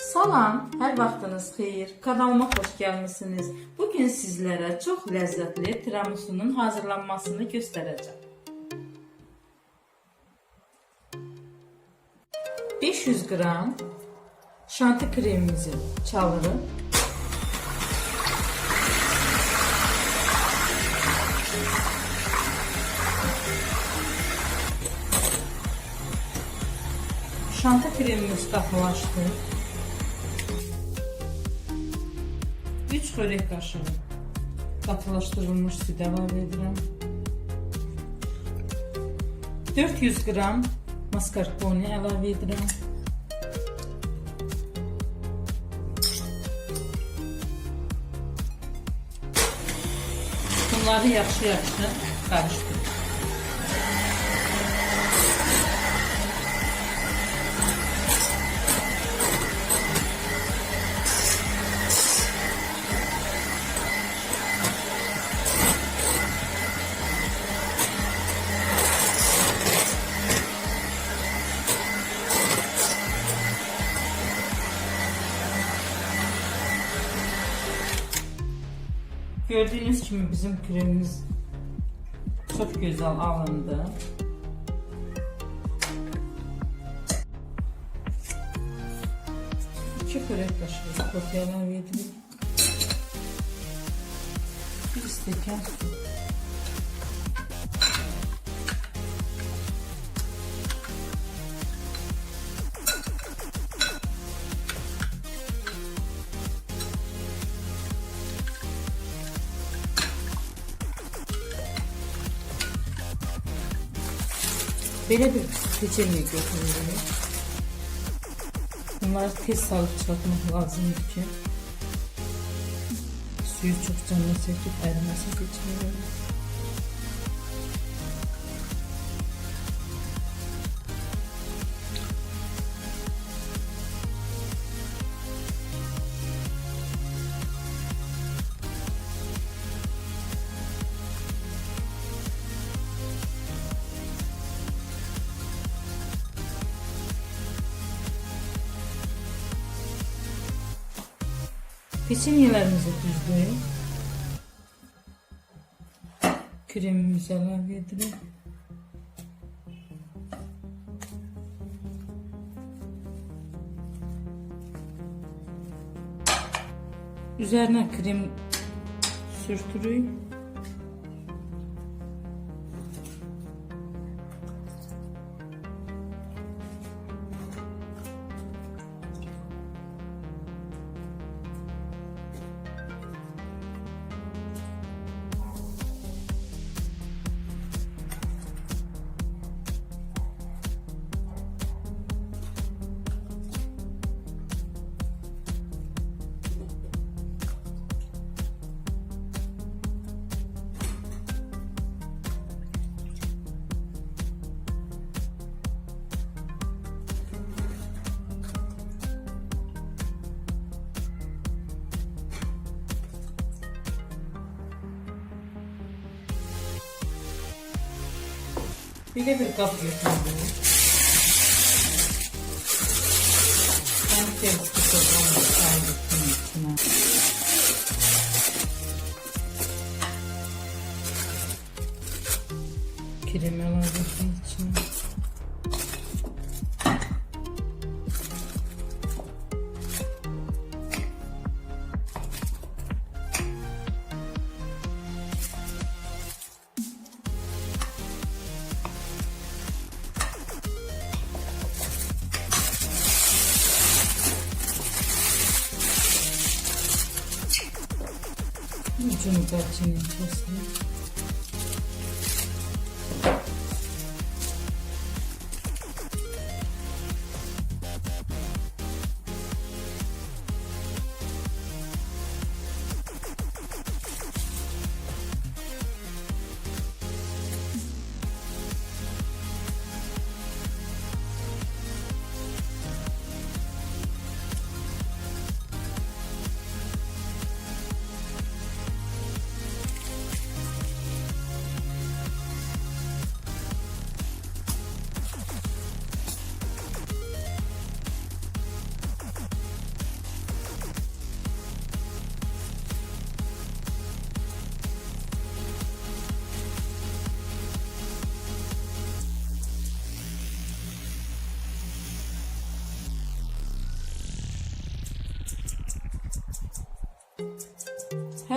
Salam, hər vaxtınız xeyir. Kanalıma xoş gəlmisiniz. Bu gün sizlərə çox tiramisunun hazırlanmasını göstərəcəm. 500 qram şanti kremimizi çalırım. Şanti kremimiz qatılaşdı. 3 xörək qaşığı qatılaşdırılmış süd əlavə edirəm. 400 qram mascarpone əlavə edirəm. Bunları yaxşı-yaxşı qarışdırın. Gördüğünüz kimi bizim kremimiz çok güzel alındı. İki kürek kaşığı ilave edilip bir stekan su. Böyle bir seçeneği götürüyorum. Bunları tez salıp çıkartmak lazımdır ki suyu çok canına çekip erimesin geçmiyor. Peçenyelerimizi düzleyip kremimizi ilave edelim. Üzerine krem sürtürüyorum. Bir de bir kap götürdüm. Ben ters tutacağım. Kaybettim içine. Kremi alalım içine. Ucunu da içine.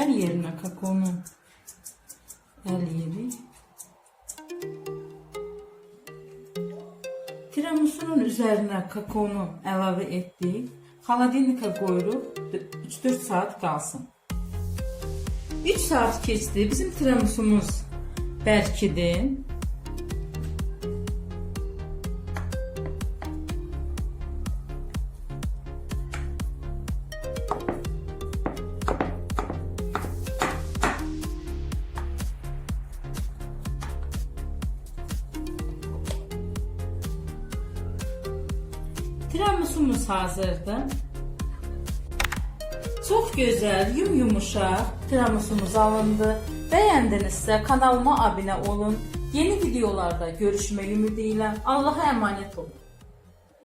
Hər yerinə kakaonu ələyirik. Tiramisunun üzərinə kakaonu əlavə etdik. Xaladelnikə qoyuruq 3-4 saat qalsın. 3 saat keçdi. Bizim tiramisumuz bərkidi. Tiramisumuz hazırdır. Çox gözəl, yum-yumuşaq tiramisumuz alındı. Bəyəndinizsə kanalıma abunə olun. Yeni videolarda görüşmək ümidi ilə Allaha əmanət olun.